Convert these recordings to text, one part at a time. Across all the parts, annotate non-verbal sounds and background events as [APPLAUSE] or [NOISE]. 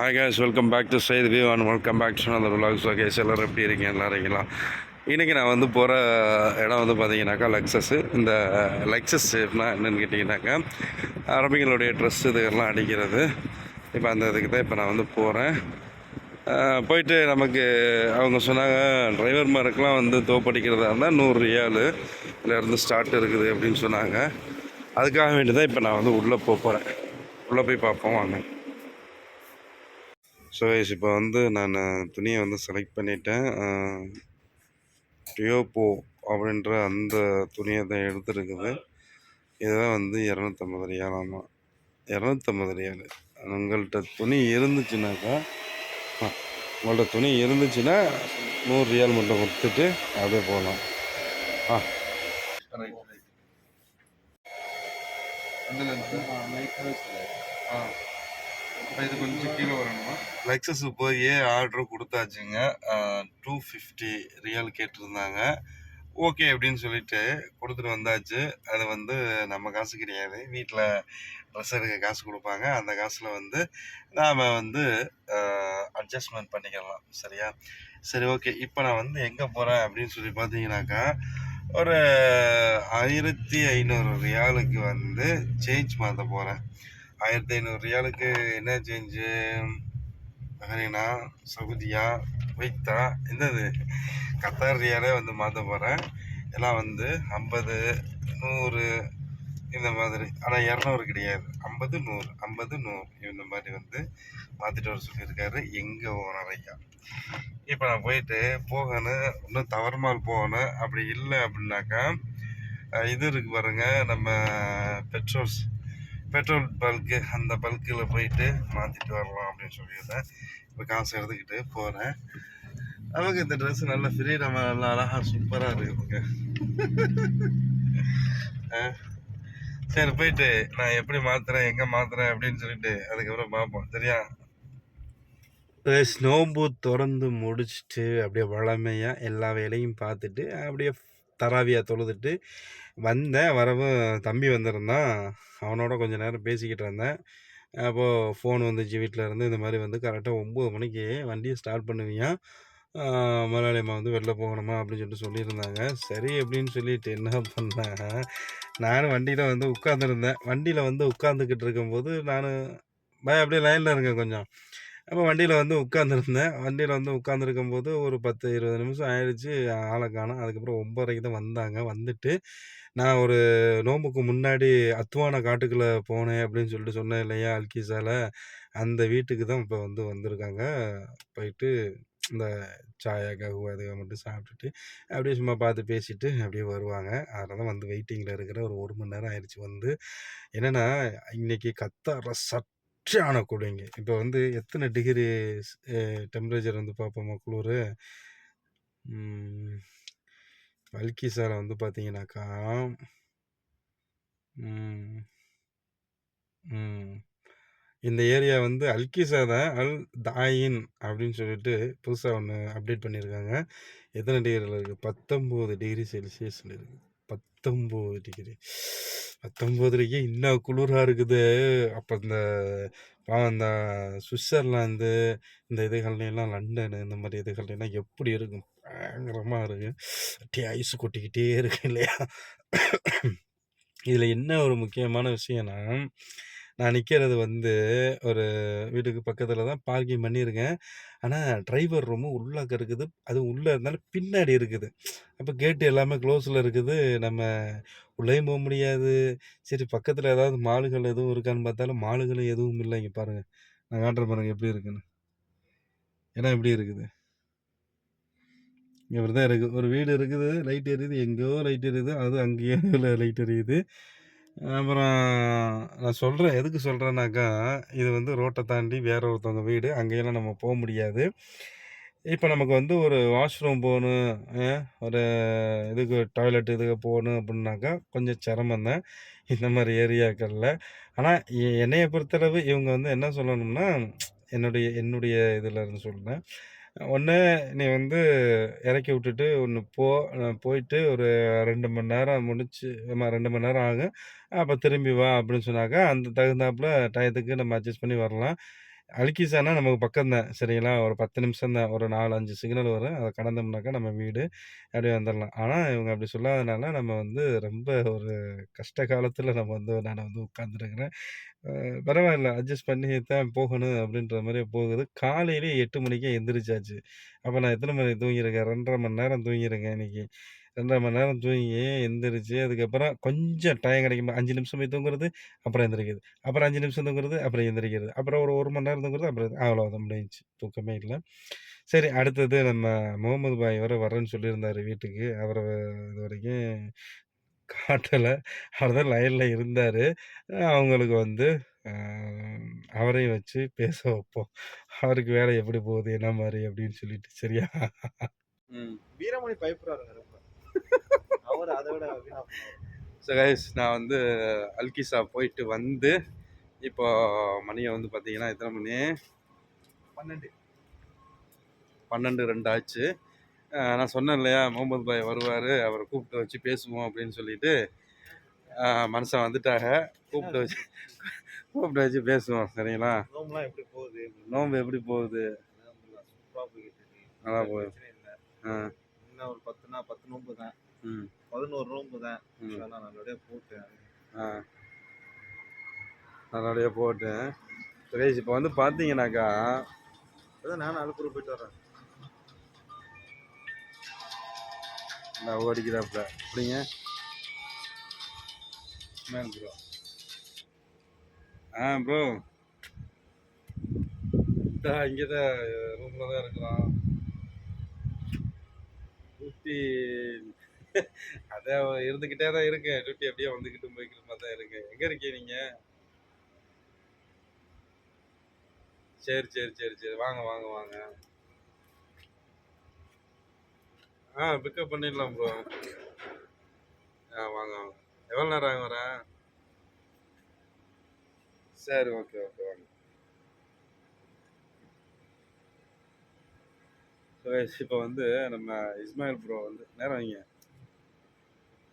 Hi guys welcome back to side view and welcome back to அந்த vlogs okay எல்லோரும் எப்படி இருக்கீங்க? நல்லா இன்றைக்கி நான் வந்து போகிற இடம் வந்து பார்த்தீங்கன்னாக்கா லக்ஸஸ்ஸு இந்த லக்ஸஸ் என்னென்னு கேட்டிங்கனாக்கா அரபிகளுடைய ட்ரெஸ் இதுகள்லாம் அடிக்கிறது. இப்போ அந்த இதுக்கு தான் இப்போ நான் வந்து போகிறேன் போயிட்டு நமக்கு அவங்க சொன்னாங்க டிரைவர்மாருக்கெலாம் வந்து தோப்படிக்கிறதா இருந்தால் நூறு ரியாலு இருந்து ஸ்டார்ட் இருக்குது அப்படின்னு சொன்னாங்க. அதுக்காக வேண்டி தான் இப்போ நான் வந்து உள்ளே போக போகிறேன் உள்ளே போய் பார்ப்போம் வாங்க. ஸோ இப்போ வந்து நான் துணியை வந்து செலக்ட் பண்ணிட்டேன். டியோப்போ அப்படின்ற அந்த துணியை தான் எடுத்துருக்குது. இதுதான் வந்து இரநூத்தம்பது ரியாலாமா இரநூத்தம்பது ரியால் உங்கள்கிட்ட துணி இருந்துச்சுனாக்கா ஆ, உங்கள்கிட்ட துணி இருந்துச்சுன்னா நூறு ரியால் மட்டும் கொடுத்துட்டு அப்படியே போகலாம் ஆ. ஆ. இது கொஞ்சம் கீழே வரணுமா? லெக்ஸஸ் போய் ஆர்டர் கொடுத்தாச்சுங்க. டூ ஃபிஃப்டி ரியல் கேட்டிருந்தாங்க. ஓகே அப்படின்னு சொல்லிட்டு கொடுத்துட்டு வந்தாச்சு. அது வந்து நம்ம காசு கிடையாது. வீட்டில் ட்ரெஸ் எடுக்க காசு கொடுப்பாங்க. அந்த காசில் வந்து நாம் வந்து அட்ஜஸ்ட்மெண்ட் பண்ணிக்கலாம். சரியா? சரி ஓகே இப்போ நான் வந்து எங்கே போகிறேன் அப்படின்னு சொல்லி பார்த்தீங்கன்னாக்கா ஒரு ஆயிரத்தி ஐநூறு ரியாலுக்கு வந்து சேஞ்ச் மாற்ற போகிறேன் ஆயிரத்தி ஐநூறு ரியாலுக்கு என்ன சேஞ்சு பஹ்ரைனா சவுதியா வைத்தா என்னது? கத்தார் ரியாலே வந்து மாற்ற போகிறேன் எல்லாம் வந்து ஐம்பது நூறு இந்த மாதிரி. ஆனால் இரநூறு கிடையாது. ஐம்பது நூறு ஐம்பது நூறு இந்த மாதிரி வந்து மாற்றிட்டு வர சொல்லியிருக்காரு எங்கள் ஓனர் ஐயா. இப்போ நான் போயிட்டு போகணும் இன்னும் தவறுமால் போகணும் அப்படி இல்லை அப்படின்னாக்கா இது இருக்கு பாருங்க நம்ம பெட்ரோல்ஸ் பெட்ரோல் பல்க்கு அந்த பல்கில் போயிட்டு மாற்றிட்டு வரலாம் அப்படின்னு சொல்லியிருந்தேன். இப்போ காசு எடுத்துக்கிட்டு போகிறேன் நமக்கு இந்த ட்ரெஸ் நல்ல ஃப்ரீ நம்ம நல்லா அழகாக சூப்பராக இருக்குதுங்க சரி போயிட்டு நான் எப்படி மாத்துறேன் எங்கே மாத்துறேன் அப்படின்னு சொல்லிட்டு அதுக்கப்புறம் பார்ப்போம். சரியா? நோம்பு திறந்து முடிச்சுட்டு அப்படியே வளமையாக எல்லா வேலையும் பார்த்துட்டு அப்படியே தராவியாக தொழுதுட்டு வந்தேன். வரவும் தம்பி வந்திருந்தான். அவனோட கொஞ்ச நேரம் பேசிக்கிட்டு இருந்தேன். அப்போது ஃபோன் வந்துச்சு வீட்டில் இருந்து. இந்த மாதிரி வந்து கரெக்டாக ஒம்பது மணிக்கு வண்டியை ஸ்டார்ட் பண்ணுவியா? மலையாளியம்மா வந்து வெளில போகணுமா? அப்படின்னு சொல்லிட்டு சொல்லியிருந்தாங்க. சரி அப்படின்னு சொல்லிட்டு என்ன பண்ணேன்? நானும் வண்டியில் வந்து உட்காந்துருந்தேன் வண்டியில் வந்து உட்காந்துக்கிட்டு இருக்கும்போது நான் பய அப்படியே லைனில் இருக்கேன் கொஞ்சம். அப்போ வண்டியில் வந்து உட்காந்துருந்தேன் வண்டியில் வந்து உட்காந்துருக்கும் போது ஒரு பத்து இருபது நிமிஷம் ஆயிடுச்சு. ஆளை காணும். அதுக்கப்புறம் ஒம்பதரைக்கு தான் வந்தாங்க. வந்துட்டு நான் ஒரு நோம்புக்கு முன்னாடி அத்துவான காட்டுக்குள்ளே போனேன் அப்படின்னு சொல்லிட்டு சொன்னேன் இல்லையா அல்கிசால அந்த வீட்டுக்கு தான் இப்போ வந்து வந்திருக்காங்க. போயிட்டு இந்த சாயா கஹுவா இதுக மட்டும் சாப்பிட்டுட்டு அப்படியே சும்மா பார்த்து பேசிட்டு அப்படியே வருவாங்க. அதனால தான் வந்து வெயிட்டிங்கில் இருக்கிற ஒரு ஒரு மணி நேரம் ஆயிடுச்சு வந்து. என்னென்னா இன்றைக்கி கத்தார சற்றான குளிங்க இப்போ வந்து எத்தனை டிகிரி டெம்பரேச்சர் வந்து பார்ப்போமா குளிர்? வல்கிசால வந்து பார்த்தீங்கன்னாக்கா இந்த ஏரியா வந்து அல்கிசா தான் அல் தாயின் அப்படின்னு சொல்லிட்டு புதுசாக ஒன்று அப்டேட் பண்ணியிருக்காங்க எத்தனை டிகிரியில் இருக்குது பத்தொம்போது டிகிரி செல்சியஸில் இருக்குது பத்தொம்போது டிகிரி. பத்தொம்போதுலேயே இன்னும் குளிராக இருக்குது. அப்போ இந்த அந்த இந்த சுவிட்சர்லாந்து இந்த இதுகள்லாம் லண்டனு இந்த மாதிரி இதுகள்லாம் எப்படி இருக்கும்? பயங்கரமாக இருக்குது அப்படியே ஐஸ் கொட்டிக்கிட்டே இருக்கு இல்லையா? இதில் என்ன ஒரு முக்கியமான விஷயம்னா நான் நிற்கிறது வந்து ஒரு வீட்டுக்கு பக்கத்தில் தான் பார்க்கிங் பண்ணியிருக்கேன். ஆனால் டிரைவர் ரூமு உள்ளாக்க இருக்குது. அதுவும் உள்ளே இருந்தாலும் பின்னாடி இருக்குது. அப்போ கேட்டு எல்லாமே க்ளோஸில் இருக்குது. நம்ம உள்ளேயும் போக முடியாது. சரி பக்கத்தில் ஏதாவது மால்கள் எதுவும் இருக்கான்னு பார்த்தாலும் மால்களும் எதுவும் இல்லை இங்கே பாருங்கள் நான் காட்டுறேன் பாருங்கள் எப்படி இருக்குன்னு. இடம் எப்படி இருக்குது? இங்கே தான் இருக்குது ஒரு வீடு இருக்குது லைட் எரியுது. எங்கேயோ லைட் எரியுது. அது அங்கேயோ [LAUGHS] லைட் எரியுது. அப்புறம் நான் சொல்கிறேன் எதுக்கு சொல்கிறேன்னாக்கா இது வந்து ரோட்டை தாண்டி வேற ஒருத்தவங்க வீடு. அங்கேயெல்லாம் நம்ம போக முடியாது. இப்போ நமக்கு வந்து ஒரு வாஷ்ரூம் போகணும் ஒரு இதுக்கு டாய்லெட் இதுக்கு போகணும் அப்படின்னாக்கா கொஞ்சம் சிரமம் தான். இந்த மாதிரி ஏரியாக்களில். ஆனால் என்னைய பொறுத்தளவு இவங்க வந்து என்ன சொல்லணும்னா என்னுடைய என்னுடைய இதில் இருந்து சொல்கிறேன் ஒன்று நீ வந்து இறக்கி விட்டுட்டு ஒன்று போ போயிட்டு ஒரு ரெண்டு மணி நேரம் முடிச்சு ஆமா ரெண்டு மணி நேரம் ஆகும். அப்போ திரும்பி வா அப்படின்னு சொன்னாக்கா அந்த தகுந்தாப்புல டயத்துக்கு நம்ம அட்ஜஸ்ட் பண்ணி வரலாம். அழுக்கிசானா நமக்கு பக்கம் தான் சரிங்களா? ஒரு 10 நிமிஷம் தான். ஒரு 4, 5 சிக்னல் வரும். அதை கடந்தோம்னாக்கா நம்ம வீடு. அப்படியே வந்துடலாம் ஆனால் இவங்க அப்படி சொல்லாதனால நம்ம வந்து ரொம்ப ஒரு கஷ்ட காலத்தில் நம்ம வந்து நான் வந்து உட்காந்துருக்குறேன் பரவாயில்ல அட்ஜஸ்ட் பண்ணி தான் போகணும் அப்படின்ற மாதிரி போகுது. காலையிலே எட்டு மணிக்கே எந்திரிச்சாச்சு. அப்போ நான் எத்தனை மணிக்கு தூங்கியிருக்கேன்? 2 1/2 மணி நேரம் தூங்கியிருக்கேன் இன்னைக்கு. 2 1/2 மணி நேரம் தூங்கி எந்திரிச்சு, அதுக்கப்புறம் கொஞ்சம் டைம் கிடைக்கும்போது 5 நிமிஷம் போய் தூங்குறது, அப்புறம் எந்திரிக்கிறது. அப்புறம் 5 நிமிஷம் தூங்குறது, அப்புறம் எந்திரிக்கிறது. அப்புறம் ஒரு 1 மணி நேரம் தூங்குறது, அப்புறம் அவ்வளோதான் முடிஞ்சுச்சு. தூக்கமே இல்ல. சரி அடுத்தது நம்ம முகமது பாய் வேற வரேன்னு சொல்லியிருந்தாரு வீட்டுக்கு. அவர இதுவரைக்கும் காட்டல. அவர் தான் லைன்ல இருந்தாரு. அவங்களுக்கு வந்து அ அவரையும் வச்சு பேச வைப்போம். அவருக்கு வேலை எப்படி போகுது? என்ன மாரி? அப்படின்னு சொல்லிட்டு. சரியா? ம். வீரமணி பயப்படுறாருங்க ரொம்ப. அவரு அத விட வீணா போனவரு. ஸோ கைஸ் நான் வந்து அல்கிசா போயிட்டு வந்து, இப்போ மணிய வந்து பார்த்தீங்கன்னா, எத்தன மணி? 12. 12, 2 ஆச்சு. நான் சொன்னேன் இல்லையா? முகமது பாய் வருவாரு. அவர கூப்பிட்டு வச்சு பேசுவோம் அப்படின்னு சொல்லிட்டு, மனுஷன் வந்துட்டாக. கூப்பிட்டு வச்சு கூப்பிட்டு வச்சு பேசுவோம். சரிங்களா? நோம்புலாம் எப்படி போகுது? நோன்பு எப்படி போகுது? நல்லா போகுது. ஆ. இன்னும் ஒரு 10னா 10 நோம்பு தான். ம். 11 நோம்பு தான். ம். இன்ஷா அல்லாஹ் நல்லபடியா போட்டு ஆ. நல்லபடியா போகட்டும். சுரேஷ் இப்போ வந்து பார்த்தீங்கன்னாக்கா இப்பதான் நானும் அலுப்பூர் போயிட்டு வரேன். நான் ஓடிக்கிறாப்புல. எப்படிங்க? Man bro. ஆ ப்ரோ. இந்தா இங்க தான் ரூம்ல தான் இருக்கிறோம். டியூட்டி அதான் இருந்துக்கிட்டே தான் இருக்கு டியூட்டி அப்படியே வந்துக்கிட்டும் மாதிரி தான் இருக்கு. எங்க இருக்கீங்க நீங்க? சரி, சரி, சரி, சரி. வாங்க, வாங்க, வாங்க. ஆ பிக்கப் பண்ணிடலாம் ப்ரோ. ஆ வாங்க, வாங்க. எவ்வளோ நேரம் ஆகும் வரேன் சரி, ஓகே, ஓகே. வாங்க. ஸோ இப்போ வந்து நம்ம இஸ்மாயில் ப்ரோ வந்து நேரம் வைங்க.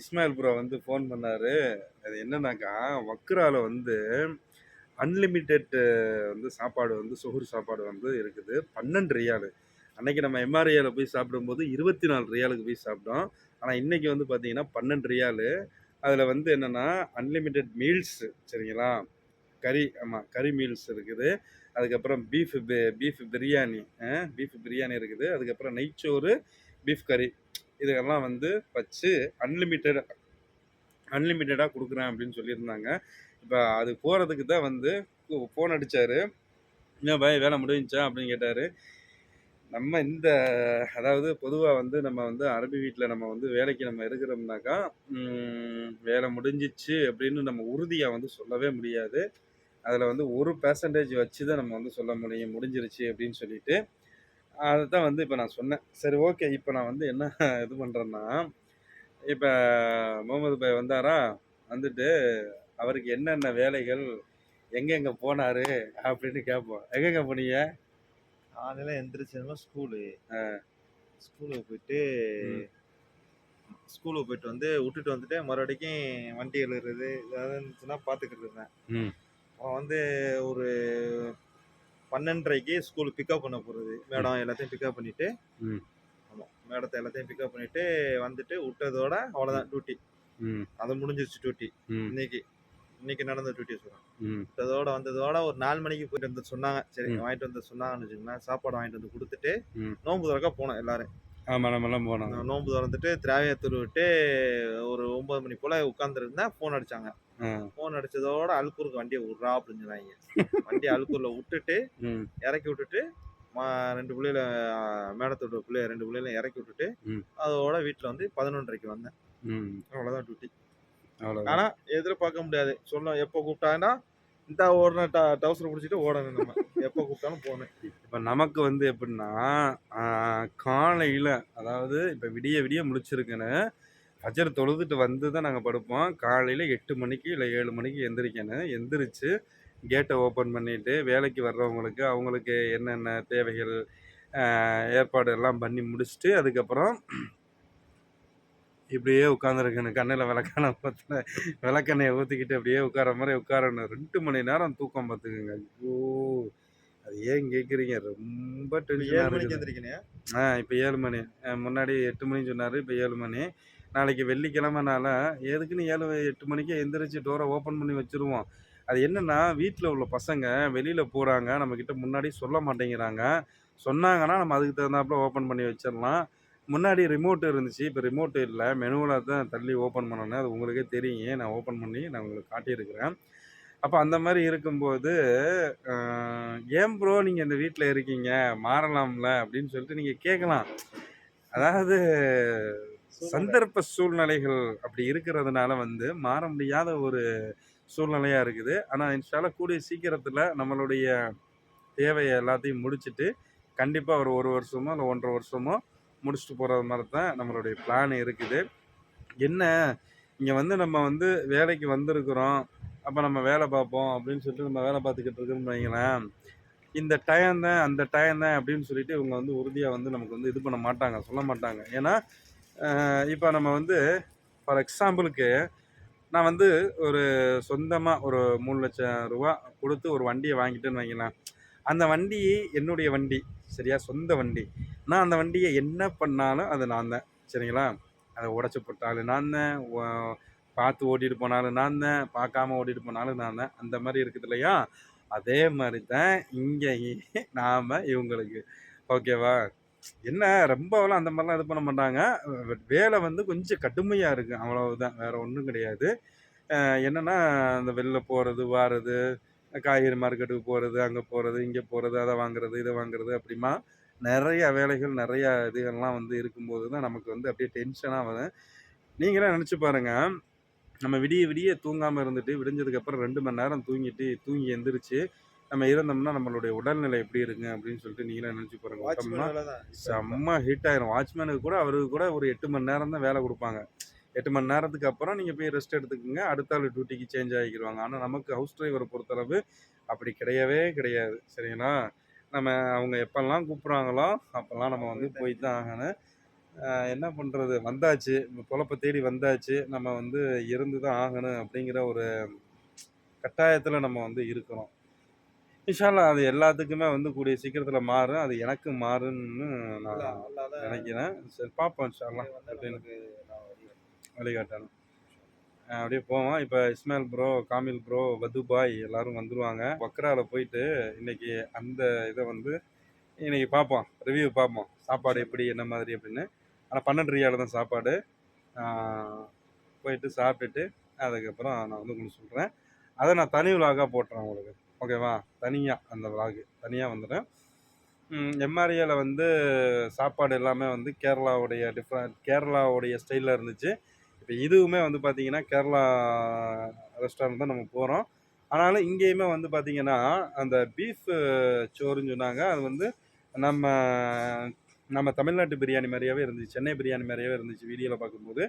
இஸ்மாயில் ப்ரோ வந்து ஃபோன் பண்ணார் அது என்னன்னாக்கா, வக்ரால வந்து அன்லிமிட்டெட் வந்து சாப்பாடு வந்து சுகர் சாப்பாடு வந்து இருக்குது. 12 ரியாலு. அன்றைக்கி நம்ம எம்ஆர்ஏயில் போய் சாப்பிடும்போது 24 ரியாலுக்கு போய் சாப்பிட்டோம். ஆனால் இன்றைக்கி வந்து பார்த்தீங்கன்னா 12 ரியாலு. அதில் வந்து என்னென்னா அன்லிமிட்டெட் மீல்ஸு சரிங்களா? கறி ஆமாம் கறி மீல்ஸ் இருக்குது. அதுக்கப்புறம் beef beef biryani beef biryani இருக்குது. அதுக்கப்புறம் நெய்ச்சோறு, பீஃப் கறி இதெல்லாம் வந்து வச்சு அன்லிமிட்டட் அன்லிமிட்டடாக கொடுக்குறேன் அப்படின்னு சொல்லியிருந்தாங்க. இப்போ அது போகிறதுக்கு தான் வந்து ஃபோன் அடித்தார் "என்ன பாய் வேலை முடிஞ்சா அப்படின்னு கேட்டார் நம்ம இந்த அதாவது பொதுவாக வந்து நம்ம வந்து அரபி வீட்டில் நம்ம வந்து வேலைக்கு நம்ம இருக்கிறோம்னாக்கா, வேலை முடிஞ்சிச்சு அப்படின்னு நம்ம உறுதியாக வந்து சொல்லவே முடியாது. அதில் வந்து 1% வச்சு தான் நம்ம வந்து சொல்ல முடியும். முடிஞ்சிருச்சு அப்படின்னு சொல்லிட்டு. அதத்தான் வந்து இப்ப நான் சொன்னேன். சரி ஓகே. இப்ப நான் வந்து என்ன இது பண்றேன்னா, இப்ப முகமது பாய் வந்தாரா? வந்துட்டு அவருக்கு என்னென்ன வேலைகள், எங்கெங்க போனாரு அப்படின்னு கேட்போம். எங்கெங்க போனீங்க? காலையில எந்திரிச்சதுமே ஸ்கூலு. ஸ்கூலுக்கு போயிட்டு. ஸ்கூலுக்கு போயிட்டு வந்து விட்டுட்டு வந்துட்டு மறுபடிக்கும் வண்டி எழுதுறது ஏதாவது இருந்துச்சுன்னா பார்த்துக்கிட்டு இருந்தேன். அப்புறம் வந்து ஒரு 12:30க்கு ஸ்கூல் பிக்கப் பண்ண போறது. ம். மேடம் எல்லாத்தையும் பிக்கப் பண்ணிட்டு ம். ஆமா. மேடத்த எல்லாத்தையும் பிக்கப் பண்ணிட்டு வந்துட்டு விட்டதோட. அவ்வளோதான் டியூட்டி. அது முடிஞ்சிருச்சு டியூட்டி. இன்னைக்கு. இன்னைக்கு நடந்த டியூட்டிய சொல்றேன். ம். விட்டதோட வந்ததோட ஒரு 4 மணிக்கு போயிட்டு வந்து சொன்னாங்க. சரி. வாங்கிட்டு வந்து சொன்னாங்கன்னு வச்சுக்கோங்களேன். சாப்பாடு வாங்கிட்டு வந்து குடுத்துட்டு, ம். நோன்பு தொறக்க போனோம் எல்லாரும். ஆமா. நம்மலாம் போனோம். நான் நோன்பு தொறந்துட்டு திராவியத்தூர் விட்டு ஒரு 9 மணி போல உட்காந்துருந்தேன். ஃபோன் அடிச்சாங்க. ஃபோன் அடிச்சதோட அல்கூருக்கு வண்டிய உட்றா அப்படின்னு சொன்னாய்ங்க. வண்டிய அல்கூர்ல விட்டுட்டு. இறக்கி விட்டுட்டு, மா 2 புள்ளைகள மேடத்தோட புள்ளைய 2 புள்ளைகளையும் இறக்கி விட்டுட்டு. அதோட வீட்ல வந்து 11:30க்கு வந்தேன். அவ்வளோதான் டியூட்டி. அவ்வளோதான். ஆனா எதிர்பார்க்க முடியாது. சொன்ன எப்போ கூப்பிட்டாங்கன்னா, இந்த ஓடுன ட பிடிச்சிட்டு புடிச்சிட்டு ஓடணும் நம்ம. எப்போ கூப்பிட்டாலும் போனேன் இப்போ நமக்கு வந்து எப்படின்னா, காலையில் அதாவது இப்போ விடிய விடிய முழிச்சிருக்கேன்னு, ஃபஜர் தொழுதுட்டு வந்து தான் நாங்கள் படுப்போம். காலையில் எட்டு மணிக்கு இல்லை ஏழு மணிக்கு எந்திரிக்கணும். எந்திரிச்சு கேட்டை ஓப்பன் பண்ணிவிட்டு வேலைக்கு வர்றவங்களுக்கு அவங்களுக்கு என்னென்ன தேவைகள், ஏற்பாடு எல்லாம் பண்ணி முடிச்சுட்டு, அதுக்கப்புறம் இப்படியே உட்காந்துருக்கணும். கண்ணுல விளக்கெண்ணெ ஊத்துன விளக்கெண்ணெய ஊத்திக்கிட்டு அப்படியே உட்கார்ற மாரி உட்காரணும். 2 மணி நேரம் தூக்கம் பார்த்துக்கங்க. ஐயோ! அது ஏன் கேட்குறீங்க ரொம்ப டென்ஷனாக ஆ இப்போ ஏழு மணி முன்னாடி எட்டு மணின்னு சொன்னார் இப்போ ஏழு மணி நாளைக்கு வெள்ளிக்கிழமைனால எதுக்குன்னு ஏழு எட்டு மணிக்கே எந்திரிச்சு டோரை ஓப்பன் பண்ணி வச்சுருவோம் அது என்னன்னா வீட்டில் உள்ள பசங்க வெளியில் போகிறாங்க நம்மக்கிட்ட முன்னாடி சொல்ல மாட்டேங்கிறாங்க சொன்னாங்கன்னா நம்ம அதுக்கு தகுந்தாப்புல ஓப்பன் பண்ணி வச்சிடலாம் முன்னாடி ரிமோட் இருந்துச்சு. இப்போ ரிமோட் இல்லை. மெனுவில் தான் தள்ளி ஓப்பன் பண்ணணும். அது உங்களுக்கே தெரியும். நான் ஓப்பன் பண்ணி நான் உங்களுக்கு காட்டியிருக்கிறேன். அப்போ அந்த மாதிரி இருக்கும்போது ஏன் ப்ரோ நீங்கள் இந்த வீட்டில் இருக்கீங்க? மாறலாம்ல அப்படின்னு சொல்லிட்டு நீங்கள் கேட்கலாம் அதாவது சந்தர்ப்ப சூழ்நிலைகள் அப்படி இருக்கிறதுனால வந்து மாற முடியாத ஒரு சூழ்நிலையாக இருக்குது. ஆனால் இன்ஷால கூடிய சீக்கிரத்தில் நம்மளுடைய தேவையை எல்லாத்தையும் முடிச்சுட்டு கண்டிப்பாக ஒரு ஒரு வருஷமோ இல்லை ஒன்றரை வருஷமோ முடிச்சுட்டு போகிறது மாதிரி தான் நம்மளுடைய பிளான் இருக்குது. என்ன? இங்கே வந்து நம்ம வந்து வேலைக்கு வந்திருக்கிறோம். அப்போ நம்ம வேலை பார்ப்போம் அப்படின்னு சொல்லிட்டு நம்ம வேலை பார்த்துக்கிட்டு இருக்கோம்னு வைங்களேன். இந்த டைம் தான் அந்த டைம் தான் அப்படின்னு சொல்லிட்டு இவங்க வந்து உறுதியாக வந்து நமக்கு வந்து இது பண்ண மாட்டாங்க சொல்ல மாட்டாங்க. ஏன்னா இப்போ நம்ம வந்து ஃபார் எக்ஸாம்பிளுக்கு நான் வந்து ஒரு சொந்தமாக ஒரு மூணு லட்சம் ரூபா கொடுத்து ஒரு வண்டியை வாங்கிட்டேன்னு வைங்களேன். அந்த வண்டி என்னுடைய வண்டி சரியா? சொந்த வண்டி. நான் அந்த வண்டியை என்ன பண்ணாலும் அது நான் தான் சரிங்களா? அதை உடச்சி போட்டாலும் நான் தான் பார்த்து ஓட்டிட்டு போனாலும் நான் தான் பார்க்காம ஓட்டிட்டு போனாலும் நான் தான். அந்த மாதிரி இருக்குது இல்லையா? அதே மாதிரி தான் இங்கே நாம் இவங்களுக்கு. ஓகேவா? என்ன ரொம்பலாம் அந்த மாதிரிலாம் இது பண்ண மாட்டாங்க. வேலை வந்து கொஞ்சம் கடுமையாக இருக்குது அவ்வளவுதான். வேறு ஒன்றும் கிடையாது. என்னென்னா அந்த வெளில போகிறது வாரது காய்கறி மார்க்கெட்டுக்கு போகிறது அங்கே போகிறது இங்கே போகிறது அதை வாங்குறது இதை வாங்குறது அப்படிமா நிறைய வேலைகள் நிறைய இதுகள்லாம் வந்து இருக்கும்போது தான் நமக்கு வந்து அப்படியே டென்ஷனாக வரும். நீங்களே நினச்சி பாருங்க. நம்ம விடிய விடிய தூங்காமல் இருந்துட்டு விடிஞ்சதுக்கப்புறம் ரெண்டு மணி நேரம் தூங்கிட்டு தூங்கி எந்திரிச்சு நம்ம இருந்தோம்னா நம்மளுடைய உடல்நிலை எப்படி இருக்குங்க அப்படின்னு சொல்லிட்டு நீங்களே நினச்சி பாருங்க. செம்ம ஹீட் ஆயிரும். வாட்ச்மேனுக்கு கூட அவருக்கு கூட ஒரு எட்டு மணி நேரம் தான் வேலை கொடுப்பாங்க. எட்டு மணி நேரத்துக்கு அப்புறம் நீங்கள் போய் ரெஸ்ட் எடுத்துக்கோங்க. அடுத்த ஆள் டியூட்டிக்கு சேஞ்ச் ஆகிக்கிடுவாங்க ஆனால் நமக்கு ஹவுஸ் டிரைவரை பொறுத்தளவு அப்படி கிடையவே கிடையாது. சரிங்களா? நம்ம அவங்க எப்பெல்லாம் கூப்பிட்றாங்களோ அப்போல்லாம் நம்ம வந்து போய் தான் ஆகணும். என்ன பண்ணுறது வந்தாச்சு. பொழப்ப தேடி வந்தாச்சு. நம்ம வந்து இருந்து தான் ஆகணும் அப்படிங்கிற ஒரு கட்டாயத்தில் நம்ம வந்து இருக்கிறோம் இன்ஷால்லா அது எல்லாத்துக்குமே வந்து கூடிய சீக்கிரத்தில் மாறும். அது எனக்கு மாறுன்னு நான் நினைக்கிறேன். சரி பார்ப்போம் இன்ஷால்லா வந்து அப்படின்னு வழிகாட்டணும் அப்படியே போவோம். இப்போ இஸ்மாயில் ப்ரோ காமில் ப்ரோ வதுபாய் எல்லாரும் வந்துருவாங்க. பக்ராவில் போயிட்டு இன்னைக்கு அந்த இதை வந்து இன்னைக்கு பார்ப்போம். ரிவ்யூ பார்ப்போம். சாப்பாடு எப்படி என்ன மாதிரி அப்படின்னு. ஆனால் பன்னெண்டு ரியாவில் தான் சாப்பாடு. போயிட்டு சாப்பிட்டுட்டு அதுக்கப்புறம் நான் வந்து உங்களுக்கு சொல்கிறேன் அதை நான் தனி விலாகாக போட்டுறேன் உங்களுக்கு. ஓகேவா தனியாக அந்த விலாகு தனியாக வந்துடுறேன். எம்ஆர்ஏல வந்து சாப்பாடு எல்லாமே வந்து கேரளாவுடைய டிஃப்ரெண்ட் கேரளாவுடைய ஸ்டைலில் இருந்துச்சு. இப்போ இதுவுமே வந்து பார்த்தீங்கன்னா கேரளா ரெஸ்டாரண்ட் தான் நம்ம போகிறோம் ஆனாலும் இங்கேயுமே வந்து பார்த்தீங்கன்னா அந்த பீஃப் சோறுன்னு சொன்னாங்க. அது வந்து நம்ம நம்ம தமிழ்நாட்டு பிரியாணி மாதிரியாவே இருந்துச்சு. சென்னை பிரியாணி மாதிரியாவே இருந்துச்சு வீடியோவில் பார்க்கும்போது.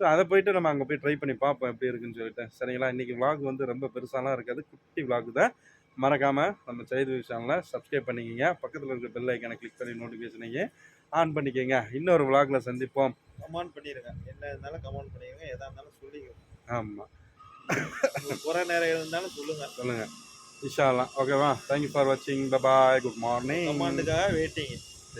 ஸோ அதை போயிட்டு நம்ம அங்கே போய் ட்ரை பண்ணி பார்ப்போம் எப்படி இருக்குன்னு சொல்லிட்டு. சரிங்களா? இன்றைக்கி விலாக் வந்து ரொம்ப பெருசாலாம் இருக்காது. குட்டி விலாக் தான். மறக்காமல் நம்ம செய்தி விஷயங்கள சப்ஸ்கிரைப் பண்ணிக்கங்க. பக்கத்தில் இருக்கிற பெல் ஐக்கானை கிளிக் பண்ணி நோட்டிஃபிகேஷனையும் ஆன் பண்ணிக்கோங்க. இன்னொரு விலாகில் சந்திப்போம். கமெண்ட் பண்ணிருங்க. என்ன இருந்தாலும் கமெண்ட் பண்ணிருங்க. எதா இருந்தாலும் சொல்லிக்கோங்க ஆமாம் குறை நேரம் இருந்தாலும் சொல்லுங்க. சொல்லுங்கள் இன்ஷால்லாம் ஓகேவா? தேங்க்யூ ஃபார் வாட்சிங் பாய் குட் மார்னிங் கமெண்ட்டுக்காக வெயிட்டிங்